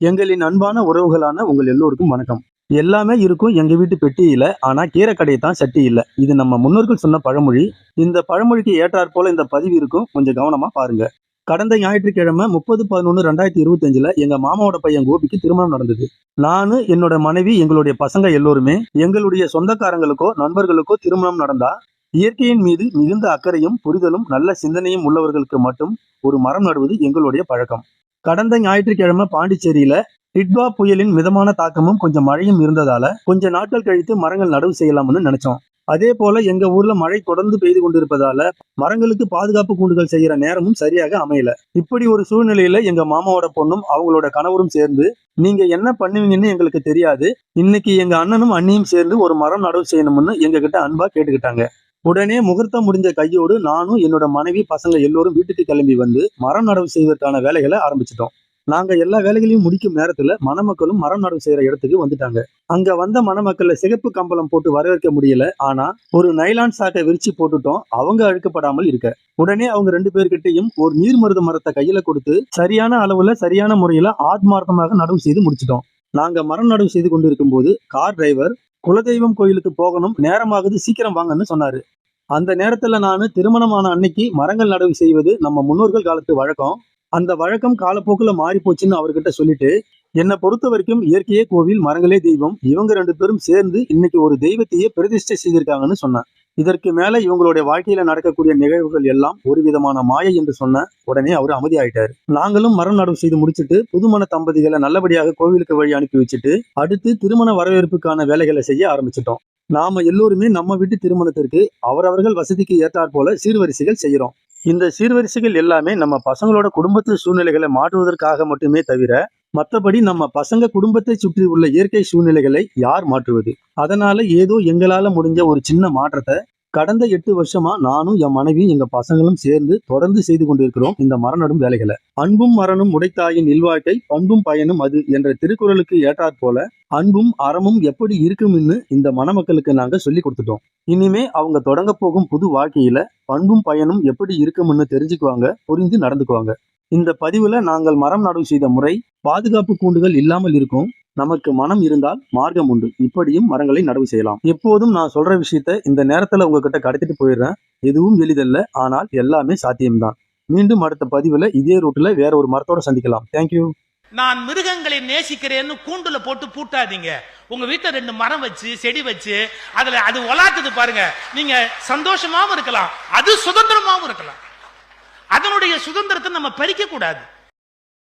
எங்களின் அன்பான உறவுகளான உங்கள் எல்லோருக்கும் வணக்கம். எல்லாமே இருக்கும் எங்க வீட்டு பெட்டியில ஆனா கீரை கடையை தான் சட்டி இல்ல. இது நம்ம முன்னோர்கள் சொன்ன பழமொழி. இந்த பழமொழிக்கு ஏற்றாற் போல இந்த பதிவு இருக்கும். கொஞ்சம் கவனமா பாருங்க. கடந்த ஞாயிற்றுக்கிழமை முப்பது பதினொன்று ரெண்டாயிரத்தி இருபத்தஞ்சுல எங்க மாமாவோட பையன் கோபிக்கு திருமணம் நடந்தது. நானு என்னோட மனைவி எங்களுடைய பசங்க எல்லோருமே எங்களுடைய சொந்தக்காரங்களுக்கோ நண்பர்களுக்கோ திருமணம் நடந்தா இயற்கையின் மீது மிகுந்த அக்கறையும் புரிதலும் நல்ல சிந்தனையும் உள்ளவர்களுக்கு மட்டும் ஒரு மரம் நடுவது எங்களுடைய பழக்கம். கடந்த ஞாயிற்றுக்கிழமை பாண்டிச்சேரியில டிட்வா புயலின் மிதமான தாக்கமும் கொஞ்சம் மழையும் இருந்ததால கொஞ்ச நாட்கள் கழித்து மரங்கள் நடவு செய்யலாம்னு நினைச்சோம். அதே போல எங்க ஊர்ல மழை தொடர்ந்து பெய்து கொண்டிருப்பதால மரங்களுக்கு பாதுகாப்பு கூண்டுகள் செய்யற நேரமும் சரியாக அமையல. இப்படி ஒரு சூழ்நிலையில எங்க மாமாவோட பொண்ணும் அவங்களோட கணவரும் சேர்ந்து நீங்க என்ன பண்ணுவீங்கன்னு எங்களுக்கு தெரியாது. இன்னைக்கு எங்க அண்ணனும் அண்ணியும் சேர்ந்து ஒரு மரம் நடவு செய்யணும்னு எங்க கிட்ட அன்பா கேட்டுக்கிட்டாங்க. உடனே முகூர்த்தம் முடிஞ்ச கையோடு நானும் என்னோட மனைவி பசங்க எல்லோரும் வீட்டுக்கு கிளம்பி வந்து மரம் நடவு செய்வதற்கான வேலைகளை ஆரம்பிச்சிட்டோம். நாங்க எல்லா வேலைகளையும் முடிக்கும் நேரத்துல மணமக்களும் மரம் நடவு செய்யற இடத்துக்கு வந்துட்டாங்க. அங்க வந்த மணமக்கள்ல சிகப்பு கம்பளம் போட்டு வரவேற்க முடியல. ஆனா ஒரு நைலான் சாக்கை விரிச்சு போட்டுட்டோம். அவங்க அழுக்கப்படாமல் இருக்க. உடனே அவங்க ரெண்டு பேர்கிட்டயும் ஒரு நீர் மருது மரத்தை கையில கொடுத்து சரியான அளவுல சரியான முறையில ஆத்மார்த்தமாக நடவு செய்து முடிச்சிட்டோம். நாங்க மரம் நடவு செய்து கொண்டிருக்கும் போது கார் டிரைவர் குலதெய்வம் கோயிலுக்கு போகணும் நேரமாகுது சீக்கிரம் வாங்கன்னு சொன்னாரு. அந்த நேரத்துல நான் திருமணமான அன்னைக்கு மரங்கள் நடவு செய்வது நம்ம முன்னோர்கள் காலத்து வழக்கம். அந்த வழக்கம் காலப்போக்குல மாறி போச்சுன்னு அவர்கிட்ட சொல்லிட்டு என்னை பொறுத்த வரைக்கும் இயற்கையே கோவில் மரங்களே தெய்வம் இவங்க ரெண்டு பேரும் சேர்ந்து இன்னைக்கு ஒரு தெய்வத்தையே பிரதிஷ்டை செய்திருக்காங்கன்னு சொன்னேன். இதற்கு மேல இவங்களுடைய வாழ்க்கையில நடக்கக்கூடிய நிகழ்வுகள் எல்லாம் ஒரு விதமான மாயை என்று சொன்ன உடனே அவர் அமைதியாயிட்டாரு. நாங்களும் மரம் நடவு செய்து முடிச்சுட்டு புதுமண தம்பதிகளை நல்லபடியாக கோவிலுக்கு வழி அனுப்பி வச்சுட்டு அடுத்து திருமண வரவேற்புக்கான வேலைகளை செய்ய ஆரம்பிச்சிட்டோம். நாம எல்லோருமே நம்ம வீட்டு திருமணத்திற்கு அவரவர்கள் வசதிக்கு ஏற்றாற் போல சீர்வரிசைகள் செய்கிறோம். இந்த சீர்வரிசைகள் எல்லாமே நம்ம பசங்களோட குடும்பத்து சூழ்நிலைகளை மாற்றுவதற்காக மட்டுமே தவிர மற்றபடி நம்ம பசங்க குடும்பத்தை சுற்றி உள்ள இயற்கை சூழ்நிலைகளை யார் மாற்றுவது? அதனால ஏதோ எங்களால முடிஞ்ச ஒரு சின்ன மாற்றத்தை கடந்த எட்டு வருஷமா நானும் என் மனைவியும் எங்க பசங்களும் சேர்ந்து தொடர்ந்து செய்து கொண்டிருக்கிறோம் இந்த மரநடும் வேலைகளை. அன்பும் மரணும் உடைத்தாயின் இல்வாழ்க்கை பண்பும் பயனும் அது என்ற திருக்குறளுக்கு ஏற்றாற் போல அன்பும் அறமும் எப்படி இருக்கும்னு இந்த மணமக்களுக்கு நாங்க சொல்லி கொடுத்துட்டோம். இனிமே அவங்க தொடங்க போகும் புது வாழ்க்கையில பண்பும் பயனும் எப்படி இருக்கும்னு தெரிஞ்சுக்குவாங்க புரிந்து நடந்துக்குவாங்க. இந்த பதிவுல நாங்கள் மரம் நடவு செய்த முறை பாதுகாப்பு கூண்டுகள் இல்லாமல் இருக்கும் நமக்கு மனம் இருந்தால் மார்க்கம் உண்டு. இப்படியும் மரங்களை நடவு செய்யலாம். எப்போதும் நான் சொல்ற விஷயத்த இந்த நேரத்துல உங்ககிட்ட கடத்திட்டு போயிடுறேன். எதுவும் எளிதல்ல. ஆனால் எல்லாமே சாத்தியம்தான். மீண்டும் அடுத்த பதிவுல இதே ரூட்ல வேற ஒரு மரத்தோட சந்திக்கலாம். தேங்க்யூ நான் மிருகங்களை நேசிக்கிறேன்னு கூண்டுல போட்டு பூட்டாதீங்க. உங்க வீட்டுல ரெண்டு மரம் வச்சு செடி வச்சு அதுல அது ஒலாத்துது பாருங்க. நீங்க சந்தோஷமாவும் இருக்கலாம். அது சுதந்திரமாவும் இருக்கலாம். அதனுடைய சுதந்திரத்தை நம்ம பறிக்க கூடாது